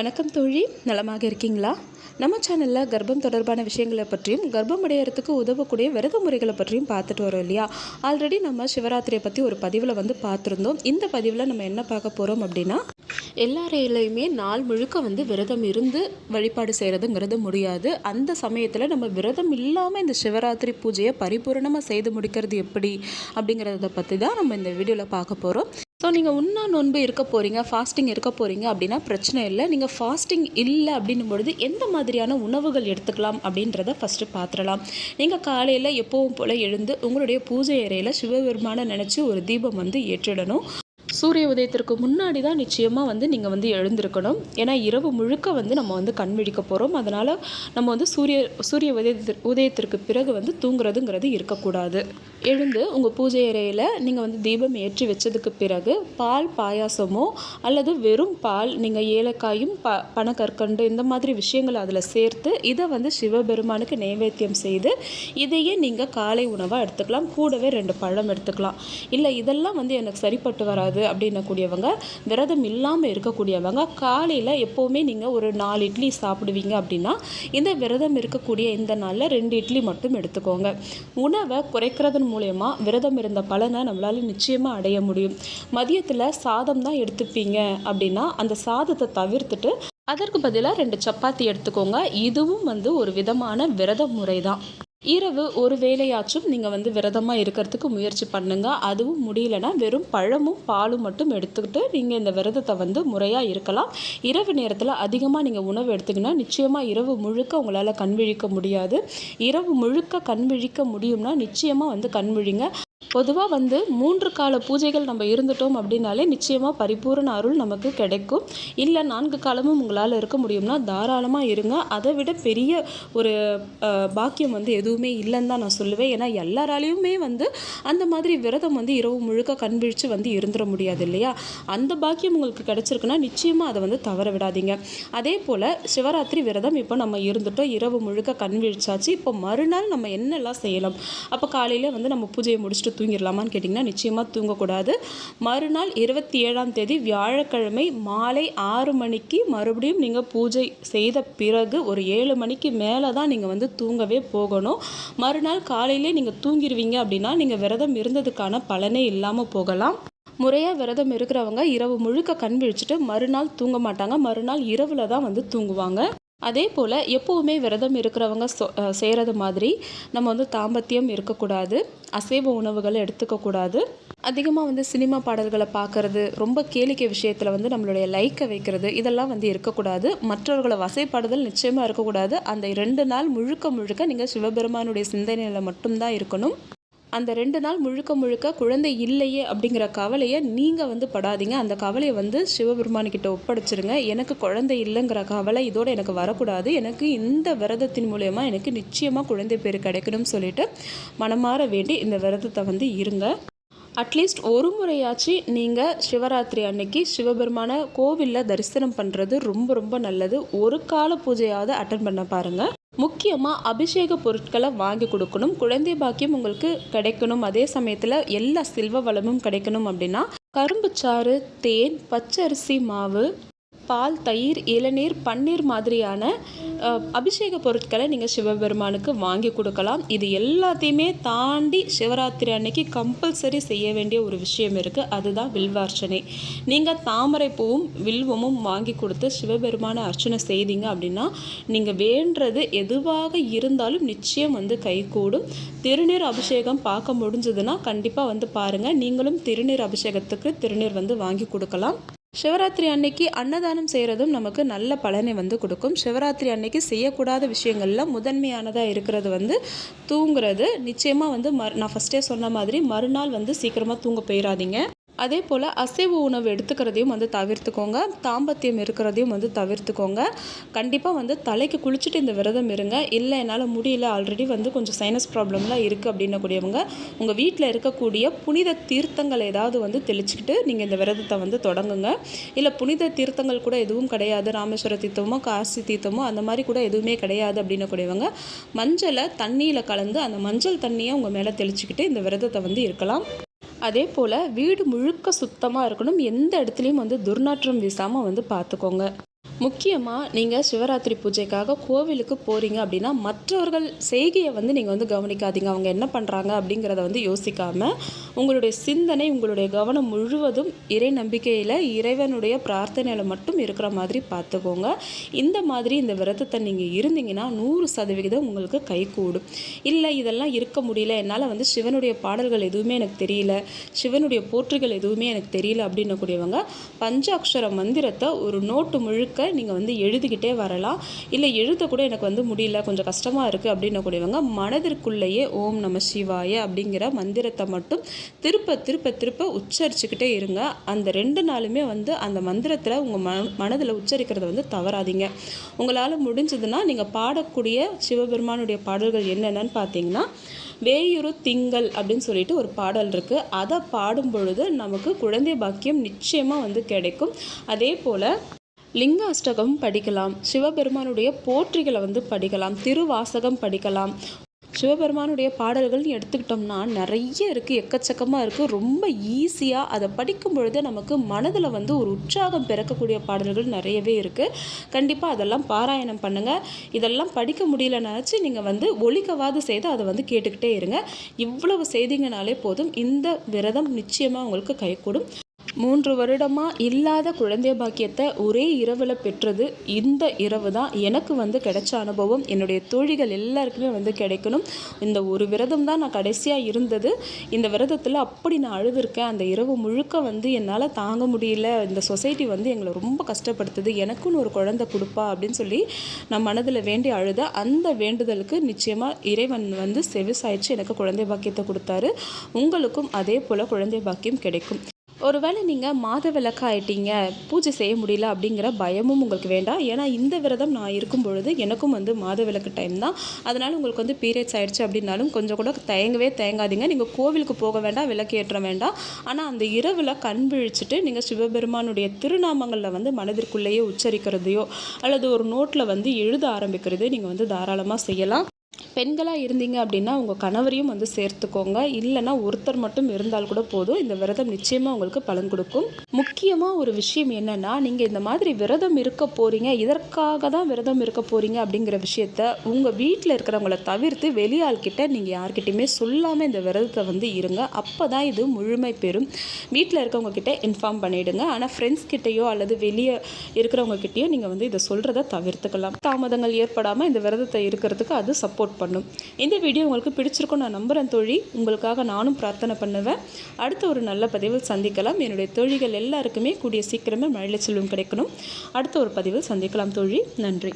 வணக்கம் தோழி. நலமாக இருக்கீங்களா? நம்ம சேனலில் கர்ப்பம் தொடர்பான விஷயங்களை பற்றியும் கர்ப்பம் அடையிறதுக்கு உதவக்கூடிய விரத முறைகளை பற்றியும் பார்த்துட்டு வரோம் இல்லையா? ஆல்ரெடி நம்ம சிவராத்திரியை பற்றி ஒரு பதிவில் வந்து பார்த்துருந்தோம். இந்த பதிவில் நம்ம என்ன பார்க்க போகிறோம் அப்படின்னா எல்லாரையிலையுமே நாள் முழுக்க வந்து விரதம் இருந்து வழிபாடு செய்கிறதுங்கிறது முடியாது. அந்த சமயத்தில் நம்ம விரதம் இல்லாமல் இந்த சிவராத்திரி பூஜையை பரிபூரணமாக செய்து முடிக்கிறது எப்படி அப்படிங்கிறத பற்றி தான் நம்ம இந்த வீடியோவில் பார்க்க போகிறோம் ஸோ நீங்கள் உண்ணா நோன்பு இருக்க போகிறீங்க ஃபாஸ்டிங் இருக்க போகிறீங்க அப்படின்னா பிரச்சனை இல்லை. நீங்கள் ஃபாஸ்டிங் இல்லை அப்படின்னும் பொழுது எந்த மாதிரியான உணவுகள் எடுத்துக்கலாம் அப்படின்றத ஃபஸ்ட்டு பார்த்துடலாம் நீங்கள் காலையில் எப்போவும் போல் எழுந்து உங்களுடைய பூஜை அறையில் சிவபெருமானை நினச்சி ஒரு தீபம் வந்து ஏற்றிடணும். சூரிய உதயத்திற்கு முன்னாடி தான் நிச்சயமாக வந்து நீங்கள் வந்து எழுந்திருக்கணும். ஏன்னா இரவு முழுக்க வந்து நம்ம வந்து கண் விழிக்க போகிறோம் அதனால் நம்ம வந்து சூரிய சூரிய உதயத்திற்கு உதயத்திற்கு பிறகு வந்து தூங்குறதுங்கிறது இருக்கக்கூடாது. எழுந்து உங்கள் பூஜை அறையில் நீங்கள் வந்து தீபம் ஏற்றி வச்சதுக்கு பிறகு பால் பாயாசமோ அல்லது வெறும் பால் நீங்கள் ஏலக்காயும் ப பனக்கற்கண்டு இந்த மாதிரி விஷயங்களை அதில் சேர்த்து இதை வந்து சிவபெருமானுக்கு நைவேத்தியம் செய்து இதையே நீங்கள் காலை உணவாக எடுத்துக்கலாம். கூடவே ரெண்டு பழம் எடுத்துக்கலாம். இல்லை இதெல்லாம் வந்து எனக்கு சரிப்பட்டு வராது. அப்படின்னக்கூடியவங்க விரதம் இல்லாமல் இருக்கக்கூடியவங்க காலையில் எப்போவுமே நீங்கள் ஒரு நாலு இட்லி சாப்பிடுவீங்க அப்படின்னா இந்த விரதம் இருக்கக்கூடிய இந்த நாளில் ரெண்டு இட்லி மட்டும் எடுத்துக்கோங்க. உணவை குறைக்கிறதன் மூலயமா விரதம் இருந்த பலனை நம்மளால் நிச்சயமாக அடைய முடியும். மதியத்தில் சாதம் தான் எடுத்துப்பீங்க அப்படின்னா அந்த சாதத்தை தவிர்த்துட்டு அதற்கு பதிலாக ரெண்டு சப்பாத்தி எடுத்துக்கோங்க. இதுவும் வந்து ஒரு விதமான விரத முறை தான். இரவு ஒரு வேலையாச்சும் நீங்கள் வந்து விரதமாக இருக்கிறதுக்கு முயற்சி பண்ணுங்கள் அதுவும் முடியலன்னா வெறும் பழமும் பாலும் மட்டும் எடுத்துக்கிட்டு நீங்கள் இந்த விரதத்தை வந்து முறையாக இருக்கலாம். இரவு நேரத்தில் அதிகமாக நீங்கள் உணவு எடுத்துக்கினா நிச்சயமாக இரவு முழுக்க உங்களால் கண் விழிக்க முடியாது. இரவு முழுக்க கண் விழிக்க முடியும்னா நிச்சயமாக வந்து கண் விழிங்க. பொதுவாக வந்து மூன்று கால பூஜைகள் நம்ம இருந்துட்டோம் அப்படின்னாலே நிச்சயமாக பரிபூரண அருள் நமக்கு கிடைக்கும். இல்லை நான்கு காலமும் உங்களால் இருக்க முடியும்னா தாராளமாக இருங்க. அதை விட பெரிய ஒரு பாக்கியம் வந்து எதுவுமே இல்லைன்னு தான் நான் சொல்லுவேன். ஏன்னா எல்லாராலையுமே வந்து அந்த மாதிரி விரதம் வந்து இரவு முழுக்க கண் விழித்து வந்து இருந்துட முடியாது இல்லையா? அந்த பாக்கியம் உங்களுக்கு கிடைச்சிருக்குன்னா நிச்சயமாக அதை வந்து தவற விடாதீங்க. அதே போல் சிவராத்திரி விரதம் இப்போ நம்ம இருந்துட்டோம். இரவு முழுக்க கண் விழிச்சாச்சு. இப்போ மறுநாள் நம்ம என்னெல்லாம் செய்யலாம்? அப்போ காலையில் வந்து நம்ம பூஜையை முடிச்சுட்டு தூங்கிடலாமான்னு கேட்டிங்கன்னா நிச்சயமாக தூங்கக்கூடாது. மறுநாள் இருபத்தி ஏழாம் தேதி வியாழக்கிழமை மாலை ஆறு மணிக்கு மறுபடியும் நீங்கள் பூஜை செய்த பிறகு ஒரு ஏழு மணிக்கு மேலே தான் நீங்கள் வந்து தூங்கவே போகணும். மறுநாள் காலையிலே நீங்கள் தூங்கிடுவீங்க அப்படின்னா நீங்கள் விரதம் இருந்ததுக்கான பலனே இல்லாமல் போகலாம். முறையாக விரதம் இருக்கிறவங்க இரவு முழுக்க கண் விழிச்சிட்டு மறுநாள் தூங்க மாட்டாங்க. மறுநாள் இரவில் தான் வந்து தூங்குவாங்க. அதே போல் எப்போவுமே விரதம் இருக்கிறவங்க சொ செய்கிறது மாதிரி நம்ம வந்து தாம்பத்தியம் இருக்கக்கூடாது அசைவ உணவுகளை எடுத்துக்கக்கூடாது அதிகமாக வந்து சினிமா பாடல்களை பார்க்குறது ரொம்ப கேளிக்கை விஷயத்தில் வந்து நம்மளுடைய லைக்கை வைக்கிறது இதெல்லாம் வந்து இருக்கக்கூடாது. மற்றவர்களை வசைப்பாடுதல் நிச்சயமாக இருக்கக்கூடாது. அந்த ரெண்டு நாள் முழுக்க முழுக்க நீங்கள் சிவபெருமானுடைய சிந்தனையில் மட்டும்தான் இருக்கணும். அந்த ரெண்டு நாள் முழுக்க முழுக்க குழந்தை இல்லையே அப்படிங்கிற கவலையை நீங்கள் வந்து படாதீங்க. அந்த கவலையை வந்து சிவபெருமானுக்கிட்ட ஒப்படைச்சிருங்க. எனக்கு குழந்தை இல்லைங்கிற கவலை இதோடு எனக்கு வரக்கூடாது. எனக்கு இந்த விரதத்தின் மூலயமா எனக்கு நிச்சயமாக குழந்தை பேர் கிடைக்கணும்னு சொல்லிட்டு மனமாற வேண்டி இந்த விரதத்தை வந்து இருங்க. அட்லீஸ்ட் ஒரு முறையாச்சு நீங்கள் சிவராத்திரி அன்னைக்கு சிவபெருமான கோவிலில் தரிசனம் பண்ணுறது ரொம்ப ரொம்ப நல்லது. ஒரு கால பூஜையாவது அட்டன் பண்ண பாருங்கள் முக்கியமாக அபிஷேக பொருட்களை வாங்கி கொடுக்கணும். குழந்தை பாக்கியம் உங்களுக்கு கிடைக்கணும். அதே சமயத்தில் எல்லா செல்வ வளமும் கிடைக்கணும் அப்படின்னா கரும்புச்சாறு தேன் பச்சரிசி மாவு பால் தயிர் இளநீர் பன்னீர் மாதிரியான அபிஷேக பொருட்களை நீங்கள் சிவபெருமானுக்கு வாங்கி கொடுக்கலாம். இது எல்லாத்தையுமே தாண்டி சிவராத்திரி அன்னைக்கு கம்பல்சரி செய்ய வேண்டிய ஒரு விஷயம் இருக்குது அதுதான் வில்வார்ச்சனை. நீங்கள் தாமரை பூவும் வில்வமும் வாங்கி கொடுத்து சிவபெருமான அர்ச்சனை செய்தீங்க அப்படின்னா நீங்கள் வேண்டது எதுவாக இருந்தாலும் நிச்சயம் வந்து கைகூடும் திருநீர் அபிஷேகம் பார்க்க முடிஞ்சதுன்னா கண்டிப்பாக வந்து பாருங்கள் நீங்களும் திருநீர் அபிஷேகத்துக்கு திருநீர் வந்து வாங்கி கொடுக்கலாம். சிவராத்திரி அன்னைக்கு அன்னதானம் செய்கிறதும் நமக்கு நல்ல பலனை வந்து கொடுக்கும். சிவராத்திரி அன்னைக்கு செய்யக்கூடாத விஷயங்களில் முதன்மையானதாக இருக்கிறது வந்து தூங்குறது. நிச்சயமாக வந்து மறு நான் ஃபஸ்ட்டே சொன்ன மாதிரி மறுநாள் வந்து சீக்கிரமாக தூங்க போயிடாதீங்க அதே போல் அசைவ உணவு எடுத்துக்கிறதையும் வந்து தவிர்த்துக்கோங்க. தாம்பத்தியம் இருக்கிறதையும் வந்து தவிர்த்துக்கோங்க. கண்டிப்பாக வந்து தலைக்கு குளிச்சுட்டு இந்த விரதம் இருங்க. இல்லை என்னால் முடியல ஆல்ரெடி வந்து கொஞ்சம் சைனஸ் ப்ராப்ளம்லாம் இருக்குது அப்படின்னக்கூடியவங்க உங்கள் வீட்டில் இருக்கக்கூடிய புனித தீர்த்தங்கள் ஏதாவது வந்து தெளிச்சுக்கிட்டு நீங்கள் இந்த விரதத்தை வந்து தொடங்குங்க. இல்லை புனித தீர்த்தங்கள் கூட எதுவும் கிடையாது. ராமேஸ்வர தீர்த்தமோ காசி தீர்த்தமோ அந்த மாதிரி கூட எதுவுமே கிடையாது அப்படின்னக்கூடியவங்க மஞ்சளை தண்ணியில் கலந்து அந்த மஞ்சள் தண்ணியை உங்கள் மேலே தெளிச்சுக்கிட்டு இந்த விரதத்தை வந்து இருக்கலாம். அதே போல் வீடு முழுக்க சுத்தமாக இருக்கணும். எந்த இடத்துலையும் வந்து துர்நாற்றம் வீசாமல் வந்து பார்த்துக்கோங்க முக்கியமாக நீங்கள் சிவராத்திரி பூஜைக்காக கோவிலுக்கு போகிறீங்க அப்படின்னா மற்றவர்கள் செய்கையை வந்து நீங்கள் வந்து கவனிக்காதீங்க. அவங்க என்ன பண்ணுறாங்க அப்படிங்கிறத வந்து யோசிக்காமல் உங்களுடைய சிந்தனை உங்களுடைய கவனம் முழுவதும் இறை நம்பிக்கையில் இறைவனுடைய பிரார்த்தனையில் மட்டும் இருக்கிற மாதிரி பார்த்துக்கோங்க. இந்த மாதிரி இந்த விரதத்தை நீங்கள் இருந்தீங்கன்னா நூறு சதவிகிதம் உங்களுக்கு கை கூடும் இல்லை இதெல்லாம் இருக்க முடியல. என்னால் வந்து சிவனுடைய பாடல்கள் எதுவுமே எனக்கு தெரியல. சிவனுடைய போற்றுகள் எதுவுமே எனக்கு தெரியல அப்படின்னக்கூடியவங்க பஞ்சாட்சர மந்திரத்தை ஒரு நோட்டு முழுக்க நீங்கள் வந்து எழுதிக்கிட்டே வரலாம். இல்லை எழுத கூட எனக்கு வந்து முடியல கொஞ்சம் கஷ்டமாக இருக்குது அப்படின்னக்கூடியவங்க மனதிற்குள்ளேயே ஓம் நம சிவாய அப்படிங்கிற மந்திரத்தை மட்டும் திருப்ப திருப்ப திருப்ப உச்சரிச்சுக்கிட்டே இருங்க. அந்த ரெண்டு நாளுமே வந்து அந்த மந்திரத்தில் உங்கள் ம மனதில் உச்சரிக்கிறத வந்து தவறாதீங்க. உங்களால் முடிஞ்சதுன்னா நீங்கள் பாடக்கூடிய சிவபெருமானுடைய பாடல்கள் என்னென்னு பார்த்தீங்கன்னா வேயுறு திங்கள் அப்படின்னு சொல்லிட்டு ஒரு பாடல் இருக்குது அதை பாடும் பொழுது நமக்கு குழந்தை பாக்கியம் நிச்சயமாக வந்து கிடைக்கும். அதே போல் லிங்க அஷ்டகம் படிக்கலாம். சிவபெருமானுடைய போற்றிகளை வந்து படிக்கலாம். திருவாசகம் படிக்கலாம். சிவபெருமானுடைய பாடல்கள்னு எடுத்துக்கிட்டோம்னா நிறைய இருக்குது எக்கச்சக்கமாக இருக்குது ரொம்ப ஈஸியாக அதை படிக்கும் பொழுது நமக்கு மனதில் வந்து ஒரு உற்சாகம் பிறக்கக்கூடிய பாடல்கள் நிறையவே இருக்குது கண்டிப்பாக அதெல்லாம் பாராயணம் பண்ணுங்கள் இதெல்லாம் படிக்க முடியலனாச்சு நீங்கள் வந்து ஒழிக்கவாது செய்து அதை வந்து கேட்டுக்கிட்டே இருங்க. இவ்வளவு செய்திங்கனாலே போதும். இந்த விரதம் நிச்சயமாக உங்களுக்கு கைகூடும். மூன்று வருடமாக இல்லாத குழந்தை பாக்கியத்தை ஒரே இரவில் பெற்றது இந்த இரவு தான் எனக்கு வந்து கிடைச்ச அனுபவம். என்னுடைய தோழிகள் எல்லாருக்குமே வந்து கிடைக்கணும். இந்த ஒரு விரதம் தான் நான் கடைசியாக இருந்தது. இந்த விரதத்தில் அப்படி நான் அழுதுருக்கேன். அந்த இரவு முழுக்க வந்து என்னால் தாங்க முடியல. இந்த சொசைட்டி வந்து எங்களை ரொம்ப கஷ்டப்படுத்துது. எனக்குன்னு ஒரு குழந்தை கொடுப்பா அப்படின்னு சொல்லி நான் மனதில் வேண்டி அழுத அந்த வேண்டுதலுக்கு நிச்சயமாக இறைவன் வந்து செவிசாய்ச்சி எனக்கு குழந்தை பாக்கியத்தை கொடுத்தாரு. உங்களுக்கும் அதே போல் குழந்தை பாக்கியம் கிடைக்கும். ஒருவேளை நீங்கள் மாத விளக்கு ஆயிட்டீங்க பூஜை செய்ய முடியல அப்படிங்கிற பயமும் உங்களுக்கு வேண்டாம். ஏன்னா இந்த விரதம் நான் இருக்கும் பொழுது எனக்கும் வந்து மாத விளக்கு டைம் தான். அதனால் உங்களுக்கு வந்து பீரியட்ஸ் ஆயிடுச்சு அப்படின்னாலும் கொஞ்சம் கூட தயங்கவே தயங்காதீங்க. நீங்கள் கோவிலுக்கு போக வேண்டாம் விளக்கு ஏற்ற வேண்டாம். ஆனால் அந்த இரவில் கண் விழிச்சிட்டு நீங்கள் சிவபெருமானுடைய திருநாமங்களில் வந்து மனதிற்குள்ளேயே உச்சரிக்கிறதையோ அல்லது ஒரு நோட்டில் வந்து எழுத ஆரம்பிக்கிறதையோ நீங்கள் வந்து தாராளமாக செய்யலாம். பெண்களாக இருந்தீங்க அப்படின்னா உங்கள் கணவரையும் வந்து சேர்த்துக்கோங்க. இல்லைன்னா ஒருத்தர் மட்டும் இருந்தால் கூட போதும். இந்த விரதம் நிச்சயமாக உங்களுக்கு பலன் கொடுக்கும். முக்கியமாக ஒரு விஷயம் என்னென்னா நீங்கள் இந்த மாதிரி விரதம் இருக்க போகிறீங்க இதற்காக தான் விரதம் இருக்க போகிறீங்க அப்படிங்கிற விஷயத்த உங்கள் வீட்டில் இருக்கிறவங்கள தவிர்த்து வெளியாள்கிட்ட நீங்கள் யார்கிட்டையுமே சொல்லாமல் இந்த விரதத்தை வந்து இருங்க. அப்போ தான் இது முழுமை பெறும். வீட்டில் இருக்கவங்க கிட்ட இன்ஃபார்ம் பண்ணிவிடுங்க ஆனால் ஃப்ரெண்ட்ஸ் கிட்டேயோ அல்லது வெளியே இருக்கிறவங்க கிட்டேயோ நீங்கள் வந்து இதை சொல்கிறத தவிர்த்துக்கலாம். தாமதங்கள் ஏற்படாமல் இந்த விரதத்தை இருக்கிறதுக்கு அது சப்போர்ட் பண்ணும். இந்த வீடியோ உங்களுக்கு பிடிச்சிருக்கும் நான் நம்புகிறேன் தோழி. உங்களுக்காக நானும் பிரார்த்தனை பண்ணுவேன். அடுத்த ஒரு நல்ல பதிவில் சந்திக்கலாம். என்னுடைய தோழிகள் எல்லாருக்குமே கூடிய சீக்கிரமே மழை செல்வம் கிடைக்கணும். அடுத்த ஒரு பதிவில் சந்திக்கலாம் தோழி. நன்றி.